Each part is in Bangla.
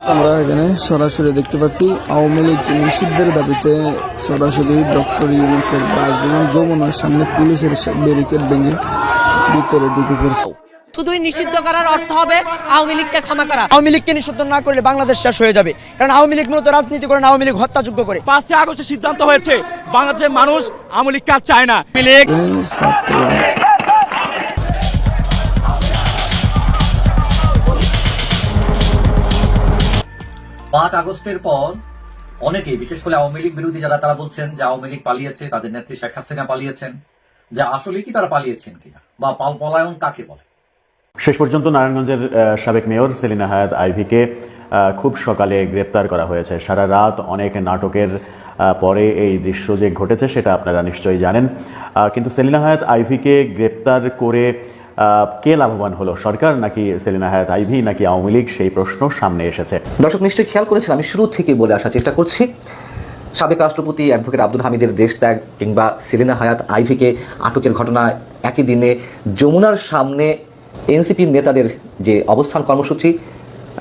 আমরা এখানে সরাসরি দেখতে পাচ্ছি আওয়ামী লীগ নিষিদ্ধের দাবিতে সরাসরি ডক্টর ইউনুসের বাসভবন যমুনার সামনে পুলিশের ব্যারিকেড ভেঙে ভিতরে ঢুকে পড়ছে। শুধুই নিষিদ্ধ করার অর্থ হবে আওয়ামী লীগকে ক্ষমা করা। আওয়ামী লীগকে নিষিদ্ধ না করলে বাংলাদেশ শেষ হয়ে যাবে। কারণ আওয়ামী লীগ মূলত রাজনীতি করে না, আওয়ামী লীগ হত্যাযোগ্য করে। পাঁচই আগস্টের সিদ্ধান্ত হয়েছে বাংলাদেশের মানুষ আওয়ামী লীগকে আর চায় না। আওয়ামী লীগ পাঁচ আগস্টের পর অনেকেই, বিশেষ করে আওয়ামী লীগ বিরোধী যারা, তারা বলছেন যে আওয়ামী লীগ পালিয়েছে, তাদের নেত্রী শেখ হাসিনা পালিয়েছেন। যে আসলে কি তারা পালিয়েছেন কিনা বা পাল পলায়ন কাকে বলে? শেষ পর্যন্ত নারায়ণগঞ্জের সাবেক মেয়র সেলিনা হায়াত আইভিকে খুব সকালে গ্রেপ্তার করা হয়েছে। সারা রাত অনেক নাটকের পরে এই দৃশ্য যে ঘটেছে, সেটা আপনারা নিশ্চয়ই জানেন। কিন্তু সেলিনা হায়াত আইভিকে গ্রেপ্তার করে কে লাভবান হলো সরকার নাকি সেলিনা হায়াত আইভি নাকি আওয়ামী লীগ? সেই প্রশ্ন সামনে এসেছে। দর্শক নিশ্চয়ই খেয়াল করেছেন আমি শুরু থেকে বলে আসার চেষ্টা করছি। সাবেক রাষ্ট্রপতি অ্যাডভোকেট আব্দুল হামিদের দেশ ত্যাগ কিংবা সেলিনা হায়াত আইভিকে আটকের ঘটনায় একই দিনে যমুনার সামনে এনসিপির নেতাদের যে অবস্থান কর্মসূচি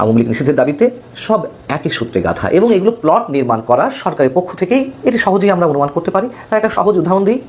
আওয়ামী লীগ নিষিদ্ধের দাবিতে সব একই সূত্রে গাথা। এবং এগুলো প্লট নির্মাণ করা সরকারের পক্ষ থেকেই এটি সহজেই আমরা অনুমান করতে পারি। তার একটা সহজ উদাহরণ দিই।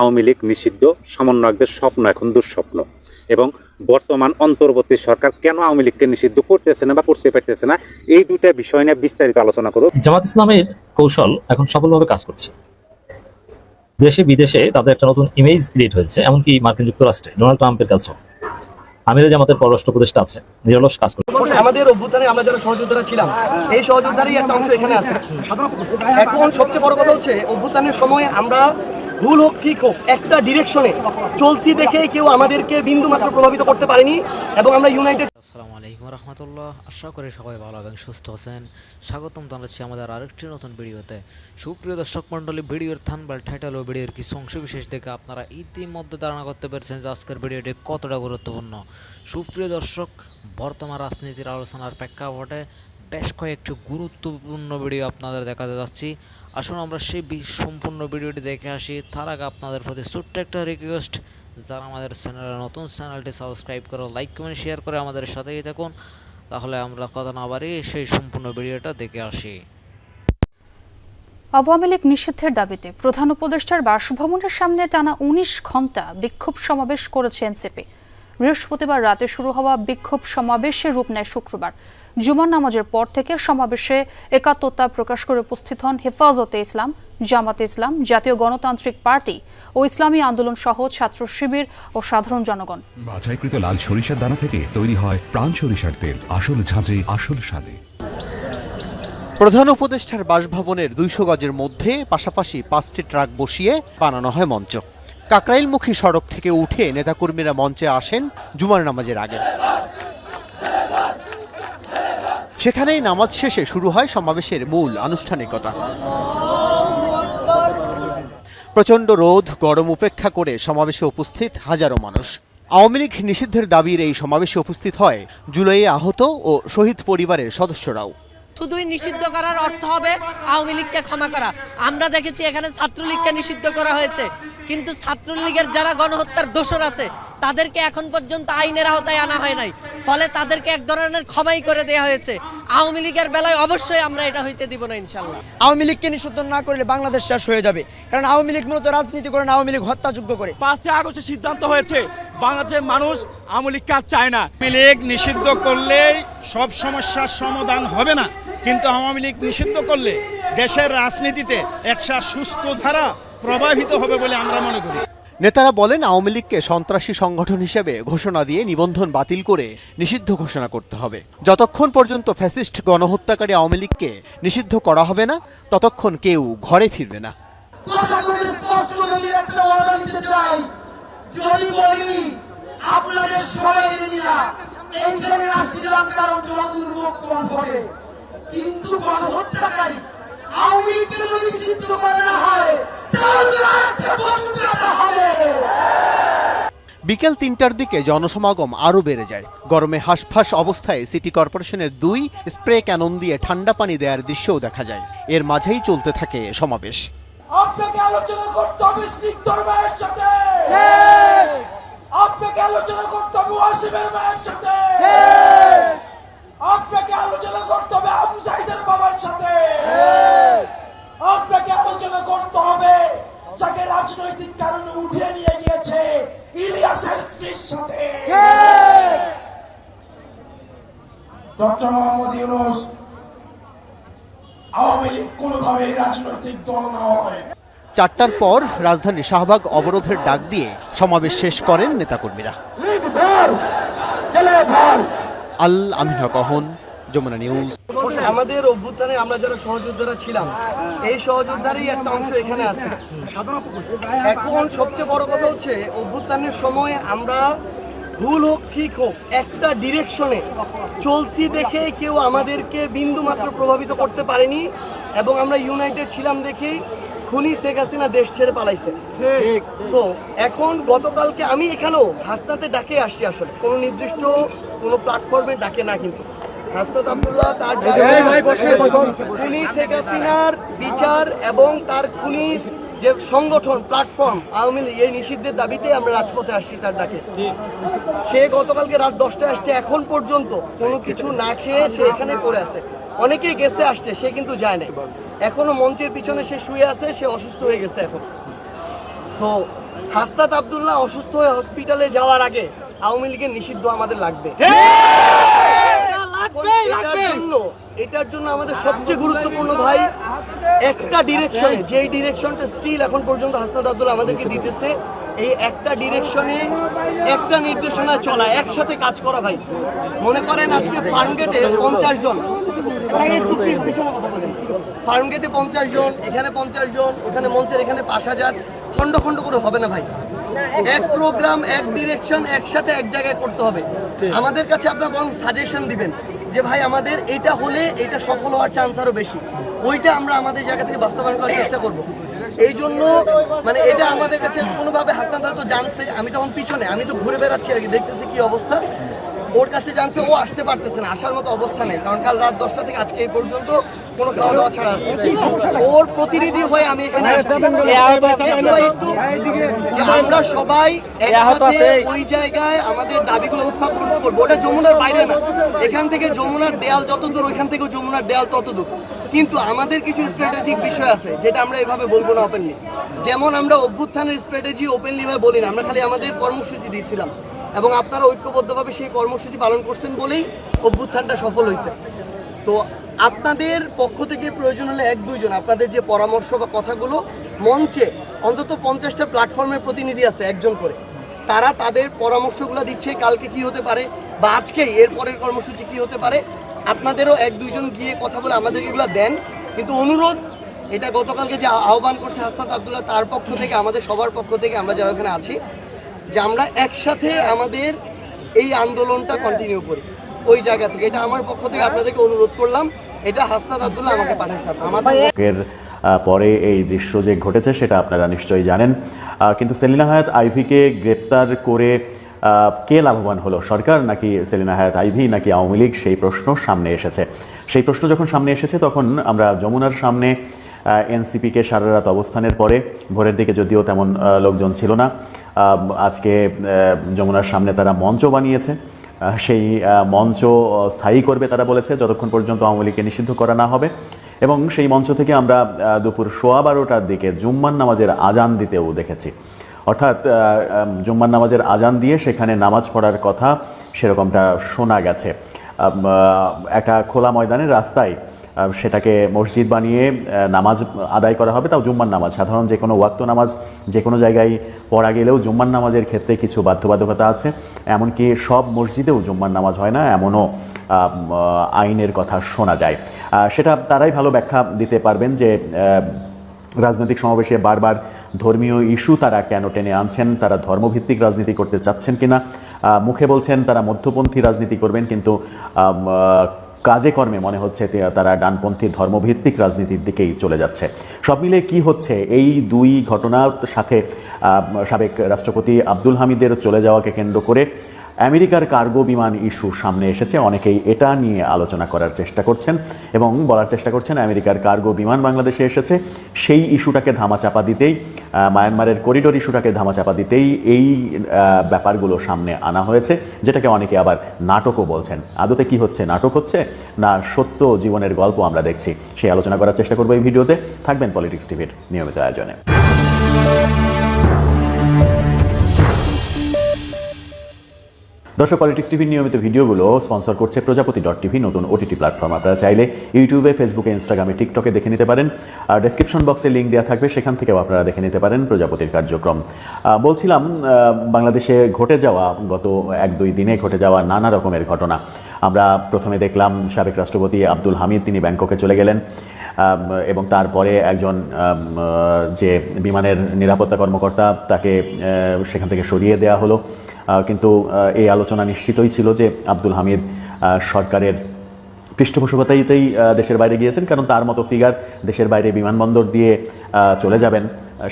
আওয়ামী লীগ নিষিদ্ধ সমন্বয়কদের স্বপ্ন এখন দুঃস্বপ্ন। এবং বর্তমান অন্তর্বর্তী সরকার কেন আওয়ামী লীগকে নিষিদ্ধ করতেছে না বা করতে পারতেছে না? এই দুইটা বিষয় নিয়ে বিস্তারিত আলোচনা করব। জামাত ইসলামের কৌশল এখন সফলভাবে কাজ করছে। দেশে বিদেশে তাদের একটা নতুন ইমেজ ক্রিয়েট হয়েছে এমনকি মার্কিন যুক্তরাষ্ট্রে ডোনাল্ড ট্রাম্পের কাছেও। আমিরে জামাতের পররাষ্ট্র উপদেষ্টা আছে নিরলস কাজ করছে আমাদের অভ্যুত্থানে আমরা যারা সহযোদ্ধারা ছিলাম এই সহযোদ্ধারই একটা অংশ এখানে আছে। এখন সবচেয়ে বড় কথা হচ্ছে অভ্যুত্থানের সময় আমরা ভুল হোক, ঠিক হোক, একটা ডিরেকশনে চলছি দেখে কেউ আমাদেরকে বিন্দু মাত্র প্রভাবিত করতে পারেনি এবং আমরা ইউনাইটেড আসসালামু আলাইকুম রহমতুল্লাহ। আশা করি সবাই ভালো এবং সুস্থ আছেন। স্বাগতম জানাচ্ছি আমাদের আরেকটি নতুন ভিডিওতে। সুপ্রিয় দর্শক মণ্ডলী, ভিডিওর থানবাল টাইটেল ও ভিডিওর কিছু অংশ বিশেষ দেখে আপনারা ইতিমধ্যে ধারণা করতে পেরেছেন যে আজকের ভিডিওটি কতটা গুরুত্বপূর্ণ। সুপ্রিয় দর্শক, বর্তমান রাজনীতির আলোচনার প্রেক্ষাপটে বেশ কয়েকটি গুরুত্বপূর্ণ ভিডিও আপনাদের দেখাতে যাচ্ছি। আসুন আমরা সেই সম্পূর্ণ ভিডিওটি দেখে আসি। তার আগে আপনাদের প্রতি ছোট্ট একটা রিকোয়েস্ট যারা আমাদের চ্যানেলে নতুন চ্যানেলটি সাবস্ক্রাইব করে লাইক কমেন্ট শেয়ার করে আমাদের সাথেই থাকুন। তাহলে আমরা কথা না বাড়িয়ে সেই সম্পূর্ণ ভিডিওটা দেখে আসি। আওয়ামী লীগ নিষিদ্ধের দাবিতে প্রধান উপদেষ্টার বাসভবনের সামনে টানা উনিশ ঘণ্টা বিক্ষোভ সমাবেশ করেছে এনসিপি। বৃহস্পতিবার রাতে শুরু হওয়া বিক্ষোভ সমাবেশে রূপ নেয় শুক্রবার। জুমার নামাজের পর থেকে সমাবেশে একাত্মতা প্রকাশ করে উপস্থিত হন হেফাজতে ইসলাম জামাতে ইসলাম জাতীয় গণতান্ত্রিক পার্টি ও ইসলামী আন্দোলন সহ ছাত্র শিবির ও সাধারণ জনগণ। বাছাইকৃত লাল সরিষার দানা থেকে তৈরি হয় প্রাণ সরিষার তেল। আসল ঝাঁঝে আসল স্বাদে। প্রধান উপদেষ্টার বাসভবনের দুইশো গজের মধ্যে পাশাপাশি পাঁচটি ট্রাক বসিয়ে বানানো হয় মঞ্চ। কাকরাইলমুখী সড়ক থেকে উঠে নেতাকর্মীরা মঞ্চে আসেন জুমার নামাজের আগে। সেখানেই নামাজ শেষে শুরু হয় সমাবেশের মূল আনুষ্ঠানিকতা। প্রচণ্ড রোদ, গরম উপেক্ষা করে সমাবেশে উপস্থিত হাজারো মানুষ। আওয়ামী লীগ নিষিদ্ধের দাবির এই সমাবেশে উপস্থিত হয় জুলাইয়ে আহত ও শহীদ পরিবারের সদস্যরাও। শুধুই নিষিদ্ধ করার অর্থ হবে আওয়ামী লীগকে ক্ষমা করা। আমরা দেখেছি এখানে ছাত্রলীগকে নিষিদ্ধ করা হয়েছে। কিন্তু ছাত্রলীগের যারা গণহত্যার দোষর আছে তাদেরকে এখন পর্যন্ত আইনের আওতায় আনা হয় নাই। ফলে তাদেরকে এক ধরনের ক্ষমাই করে দেওয়া হয়েছে। আওয়ামী লীগের বেলায় অবশ্যই আমরা এটা হইতে দিব না ইনশাল্লাহ আওয়ামী লীগকে নিষিদ্ধ না করলে বাংলাদেশ শেষ হয়ে যাবে। কারণ আওয়ামী লীগ মূলত রাজনীতি করে না, আওয়ামী লীগ হত্যাযোগ্য করে। পাঁচই আগস্টের সিদ্ধান্ত হয়েছে বাংলাদেশের মানুষ আওয়ামী লীগকে আর চায় না। আওয়ামী লীগ নিষিদ্ধ করলেই সব সমস্যার সমাধান হবে না। কিন্তু আওয়ামী লীগ নিষিদ্ধ করলে দেশের রাজনীতিতে একটা সুস্থ ধারা প্রবাহিত হবে বলে আমরা মনে করি। নেতারা বলেন আওয়ামী লীগকে সন্ত্রাসী সংগঠন হিসেবে ঘোষণা দিয়ে নিবন্ধন বাতিল করে নিষিদ্ধ ঘোষণা করতে হবে। যতক্ষণ পর্যন্ত ফ্যাসিস্ট গণহত্যাকারী আওয়ামী লীগকে নিষিদ্ধ করা হবে না, ততক্ষণ কেউ ঘরে ফিরবে না। কিন্তু গণহত্যাকারী আওয়ামী লীগকে নিষিদ্ধ করা হয় বিকেল তিনটার দিকে জনসমাগম আরও বেড়ে যায়। গরমে হাঁসফাঁস অবস্থায় সিটি কর্পোরেশনের দুই স্প্রে ক্যানন দিয়ে ঠান্ডা পানি দেওয়ার দৃশ্যও দেখা যায়। এর মাঝেই চলতে থাকে সমাবেশ। আপনাকে আলোচনা করতে হবে হবে ওয়াসিমের মায়ের সাথে। ঘোষণা করতে হবে। যাকে রাজনৈতিক কারণে উঠিয়ে নিয়ে গিয়েছে ইলিয়াসের স্ত্রীর সাথে। চারটার পর রাজধানী শাহবাগ অবরোধের ডাক দিয়ে সমাবেশ শেষ করেন নেতাকর্মীরা। আল আমিনা কহন যমুনা নিউজ। আমাদের অভ্যুত্থানে আমরা যারা সহযোদ্ধারা ছিলাম, এই সহযোদ্ধারই একটা অংশ এখানে আছে। এখন সবচেয়ে বড় কথা হচ্ছে, অভ্যুত্থানের সময় আমরা ভুল হোক, ঠিক হোক, একটা ডিরেকশনে চলছি দেখে কেউ আমাদেরকে বিন্দু মাত্র প্রভাবিত করতে পারেনি এবং আমরা ইউনাইটেড ছিলাম দেখেই খুনি শেখ হাসিনা দেশ ছেড়ে পালাইছে। তো এখন গতকালকে আমি এখানেও হাসনাতে ডাকে আসছি আসলে। কোনো নির্দিষ্ট কোনো প্ল্যাটফর্মে ডাকে না কিন্তু। হাসনাত আব্দুল্লাহ তার খুনি শেখ হাসিনার বিচার এবং তার খুনির যে সংগঠন প্ল্যাটফর্ম আওয়ামী লীগ এই নিষিদ্ধের দাবিতে আমরা রাজপথে আসছি তার ডাকে। সে গতকালকে রাত দশটায় আসছে এখন পর্যন্ত কোনো কিছু না খেয়ে সে এখানে পড়ে আছে। অনেকেই গেছে আসছে সে কিন্তু যায় না এখনও মঞ্চের পিছনে সে শুয়ে আছে সে অসুস্থ হয়ে গেছে এখন। তো হাস্তাত আব্দুল্লাহ অসুস্থ হয়ে হসপিটালে যাওয়ার আগে আওয়ামী লীগের নিষিদ্ধ আমাদের লাগবে। এটার জন্য আমাদের সবচেয়ে গুরুত্বপূর্ণ ভাই একটা ডিরেকশনে যেই ডিরেকশনটা স্টিল এখন পর্যন্ত হাসনাত আব্দুল্লাহ আমাদেরকে দিতেছে এই একটা ডিরেকশনে একটা নির্দেশনা চলা একসাথে কাজ করা ভাই। মনে করেন আজকে ফার্মগেটে পঞ্চাশ জন। ফার্মগেটে পঞ্চাশ জন এখানে পঞ্চাশ জন ওখানে মঞ্চের এখানে পাঁচ হাজার। খণ্ড খণ্ড করে হবে না ভাই। এক প্রোগ্রাম এক ডিরেকশন একসাথে এক জায়গায় করতে হবে। আমাদের কাছে আপনার বরং সাজেশন দিবেন। যে ভাই আমাদের এটা হলে এটা সফল হওয়ার চান্স আরও বেশি। ওইটা আমরা আমাদের জায়গা থেকে বাস্তবায়ন করার চেষ্টা করব। এই জন্য মানে এটা আমাদের কাছে কোনোভাবে হাসনাত হয়তো জানছে, আমি তখন পিছনে, আমি তো ঘুরে বেড়াচ্ছি আর কি, দেখতেছি কি অবস্থা। ওর কাছে জানছে ও আসতে পারতেছে না আসার মতো অবস্থা নেই। কারণ কাল রাত দশটা থেকে আজকে এই পর্যন্ত কোনো খাওয়া দাওয়া ছাড়া আছে। ওর প্রতিনিধি হয়ে আমি এখানে একটু যে আমরা সবাই একসাথে ওই জায়গায় আমাদের দাবিগুলো উত্থাপন করব। ওটা যমুনার বাইরে না। এখান থেকে যমুনার দেয়াল যত দূর ওইখান থেকে যমুনার দেয়াল তত দূর। কিন্তু আমাদের কিছু স্ট্র্যাটেজিক বিষয় আছে যেটা আমরা এভাবে বলব না ওপেনলি যেমন আমরা অভ্যুত্থানের স্ট্র্যাটেজি ওপেনলি ভাবে বলি না আমরা খালি আমাদের কর্মসূচি দিয়েছিলাম। এবং আপনারা ঐক্যবদ্ধভাবে সেই কর্মসূচি পালন করছেন বলেই অভ্যুত্থানটা সফল হয়েছে। তো আপনাদের পক্ষ থেকে প্রয়োজন হলে এক দুইজন আপনাদের যে পরামর্শ বা কথাগুলো মঞ্চে অন্তত পঞ্চাশটা প্ল্যাটফর্মের প্রতিনিধি আছে একজন করে। তারা তাদের পরামর্শগুলো দিচ্ছে কালকে কি হতে পারে বা আজকেই এর পরের কর্মসূচি কি হতে পারে। আপনাদেরও এক দুইজন গিয়ে কথা বলে আমাদের এগুলো দেন। কিন্তু অনুরোধ, এটা গতকালকে যে আহ্বান করছে হাসনাত আব্দুল্লাহ তার পক্ষ থেকে, আমাদের সবার পক্ষ থেকে আমরা যারা ওখানে আছি যে আমরা একসাথে আমাদের এই আন্দোলনটা কন্টিনিউ করি। ওই জায়গা থেকে। এটা আমার পক্ষ থেকে আপনাদেরকে অনুরোধ করলাম। এটা হাসনাত আব্দুল্লাহ আমাকে পাঠাইছে আমাদের পরে এই দৃশ্য যে ঘটেছে সেটা আপনারা নিশ্চয়ই জানেন। কিন্তু সেলিনা হায়াত আইভিকে গ্রেপ্তার করে কে লাভবান হলো? সরকার নাকি সেলিনা হায়াত আইভি নাকি আওয়ামী লীগ? সেই প্রশ্ন সামনে এসেছে। সেই প্রশ্ন যখন সামনে এসেছে তখন আমরা যমুনার সামনে এনসিপিকে সারা রাত অবস্থানের পরে, ভোরের দিকে যদিও তেমন লোকজন ছিল না আজকে যমুনার সামনে তারা মঞ্চ বানিয়েছে। সেই মঞ্চ স্থায়ী করবে তারা বলেছে, যতক্ষণ পর্যন্ত আওয়ামী লীগকে নিষিদ্ধ করা না হবে। এবং সেই মঞ্চ থেকে আমরা দুপুর সোয়া বারোটার দিকে জুম্মান নামাজের আজান দিতেও দেখেছি। অর্থাৎ জুম্মান নামাজের আজান দিয়ে সেখানে নামাজ পড়ার কথা সেরকমটা শোনা গেছে। একটা খোলা ময়দানের রাস্তায় সেটাকে মসজিদ বানিয়ে নামাজ আদায় করা হবে, তাও জুম্মার নামাজ। সাধারণ যে কোনো ওয়াক্ত নামাজ যে কোনো জায়গায় পড়া গেলেও জুম্মার নামাজের ক্ষেত্রে কিছু বাধ্যবাধকতা আছে। এমনকি সব মসজিদেও জুম্মার নামাজ হয় না, এমনও আইনের কথা শোনা যায়। সেটা তারাই ভালো ব্যাখ্যা দিতে পারবেন যে রাজনৈতিক সমাবেশে বারবার ধর্মীয় ইস্যু তারা কেন টেনে আনছেন, তারা ধর্মভিত্তিক রাজনীতি করতে চাচ্ছেন কিনা। মুখে বলছেন তারা মধ্যপন্থী রাজনীতি করবেন, কিন্তু কাজে কর্মে মনে হচ্ছে তারা ডানপন্থী ধর্মভিত্তিক রাজনীতির দিকেই চলে যাচ্ছে। সব মিলে কি হচ্ছে? এই দুই ঘটনার সাথে সাবেক রাষ্ট্রপতি আব্দুল হামিদের চলে যাওয়াকে কেন্দ্র করে আমেরিকার কার্গো বিমান ইস্যু সামনে এসেছে। অনেকেই এটা নিয়ে আলোচনা করার চেষ্টা করছেন এবং বলার চেষ্টা করছেন, আমেরিকার কার্গো বিমান বাংলাদেশে এসেছে। সেই ইস্যুটাকে ধামাচাপা দিতেই মায়ানমারের করিডোর ইস্যুটাকে ধামাচাপা দিতেই এই ব্যাপারগুলো সামনে আনা হয়েছে, যেটাকে অনেকে আবার নাটকও বলছেন। আদতে কি হচ্ছে? নাটক হচ্ছে না সত্য জীবনের গল্প আমরা দেখছি? সেই আলোচনা করার চেষ্টা করব এই ভিডিওতে। থাকবেন পলিটিক্স টিভির নিয়মিত আয়োজনে। দর্শক পলিটিক্স টিভির নিয়মিত ভিডিওগুলো স্পন্সর করছে প্রজাপতি ডট টিভি নতুন ওটিটি প্ল্যাটফর্ম আপনারা চাইলে ইউটিউবে ফেসবুকে ইনস্টাগ্রামে টিকটকে দেখে নিতে পারেন। আর ডেসক্রিপশন বক্সে লিঙ্ক দেওয়া থাকবে, সেখান থেকেও আপনারা দেখে নিতে পারেন প্রজাপতির কার্যক্রম। বলছিলাম বাংলাদেশে ঘটে যাওয়া, গত এক দুই দিনে ঘটে যাওয়া নানা রকমের ঘটনা। আমরা প্রথমে দেখলাম সাবেক রাষ্ট্রপতি আব্দুল হামিদ, তিনি ব্যাংককে চলে গেলেন। এবং তারপরে একজন যে বিমানের নিরাপত্তা কর্মকর্তা, তাকে সেখান থেকে সরিয়ে দেওয়া হলো। কিন্তু এই আলোচনা নিশ্চিতই ছিল যে আব্দুল হামিদ সরকারের পৃষ্ঠপোষকতাইতেই দেশের বাইরে গিয়েছেন। কারণ তার মতো ফিগার দেশের বাইরে বিমানবন্দর দিয়ে চলে যাবেন।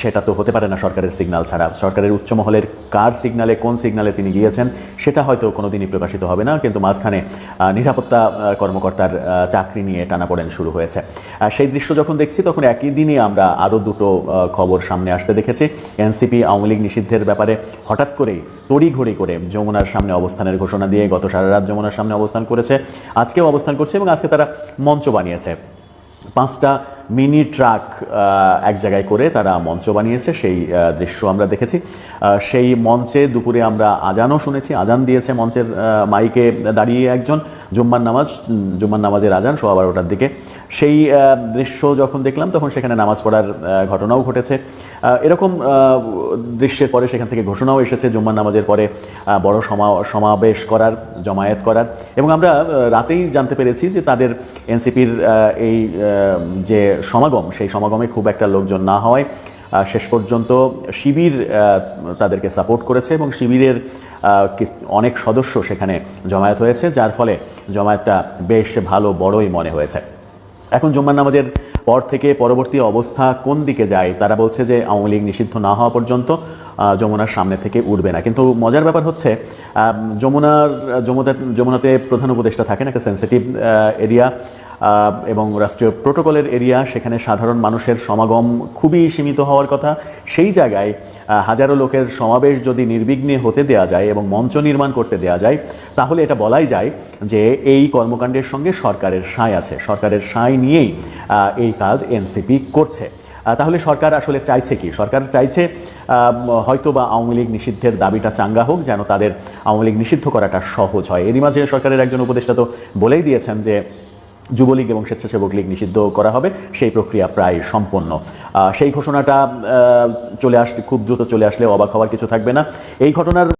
সেটা তো হতে পারে না সরকারের সিগনাল ছাড়া। সরকারের উচ্চ মহলের কার সিগনালে, কোন সিগনালে তিনি গিয়েছেন, সেটা হয়তো কোনোদিনই প্রকাশিত হবে না, কিন্তু মাঝখানে নিরাপত্তা কর্মকর্তার চাকরি নিয়ে টানাপোড়েন শুরু হয়েছে। সেই দৃশ্য যখন দেখছি, তখন একই দিনই আমরা আরও দুটো খবর সামনে আসতে দেখেছি। এনসিপি, আওয়ামী লীগ নিষিদ্ধের ব্যাপারে হঠাৎ করেই তড়িঘড়ি করে যমুনার সামনে অবস্থানের ঘোষণা দিয়ে গত সারা রাত যমুনার সামনে অবস্থান করেছে। আজকেও অবস্থান করছে এবং আজকে তারা মঞ্চ বানিয়েছে। পাঁচটা মিনি ট্রাক এক জায়গায় করে তারা মঞ্চ বানিয়েছে। সেই দৃশ্য আমরা দেখেছি। সেই মঞ্চে দুপুরে আমরা আজানও শুনেছি। আজান দিয়েছে মঞ্চের মাইকে দাঁড়িয়ে একজন। জুম্মার নামাজ জুম্মার নামাজের আজান সোয়া বারোটার দিকে। সেই দৃশ্য যখন দেখলাম তখন সেখানে নামাজ পড়ার ঘটনাও ঘটেছে। এরকম দৃশ্যের পরে সেখান থেকে ঘোষণাও এসেছে জুম্মার নামাজের পরে বড় সমা- সমাবেশ করার জমায়েত করার। এবং আমরা রাতেই জানতে পেরেছি যে তাদের এনসিপির এই যে সমাগম সেই সমাগমে খুব একটা লোকজন না আহ, শেষ পর্যন্ত শিবির তাদেরকে সাপোর্ট করেছে এবং শিবিরের অনেক সদস্য সেখানে জমায়েত হয়েছে যার ফলে জমায়েতটা বেশ ভালো বড়ই মনে হয়েছে। এখন জুম্মার নামাজের পর থেকে পরবর্তী অবস্থা কোন দিকে যায়? তারা বলছে যে আওয়ামী লীগ নিষিদ্ধ না হওয়া পর্যন্ত যমুনার সামনে থেকে উঠবে না। কিন্তু মজার ব্যাপার হচ্ছে যমুনার যমুনা যমুনাতে প্রধান উপদেষ্টা থাকেন, একটা সেন্সিটিভ এরিয়া এবং রাষ্ট্রীয় প্রোটোকলের এরিয়া, সেখানে সাধারণ মানুষের সমাগম খুবই সীমিত হওয়ার কথা। সেই জায়গায় হাজারো লোকের সমাবেশ যদি নির্বিঘ্নে হতে দেয়া যায় এবং মঞ্চ নির্মাণ করতে দেয়া যায়, তাহলে এটা বলাই যায় যে এই কর্মকাণ্ডের সঙ্গে সরকারের সায় আছে। সরকারের সায় নিয়েই এই কাজ এনসিপি করছে। তাহলে সরকার আসলে চাইছে কি? সরকার চাইছে হয়তো বা আওয়ামী লীগ নিষিদ্ধের দাবিটা চাঙ্গা হোক, যেন তাদের আওয়ামী লীগ নিষিদ্ধ করাটা সহজ হয়। এরই মাঝে সরকারের একজন উপদেষ্টা তো বলেই দিয়েছেন যে যুবলীগ এবং স্বেচ্ছাসেবক লীগ নিষিদ্ধ করা হবে। সেই প্রক্রিয়া প্রায় সম্পন্ন। সেই ঘোষণাটা চলে আসলে খুব দ্রুত চলে আসলে অবাক হওয়ার কিছু থাকবে না। এই ঘটনার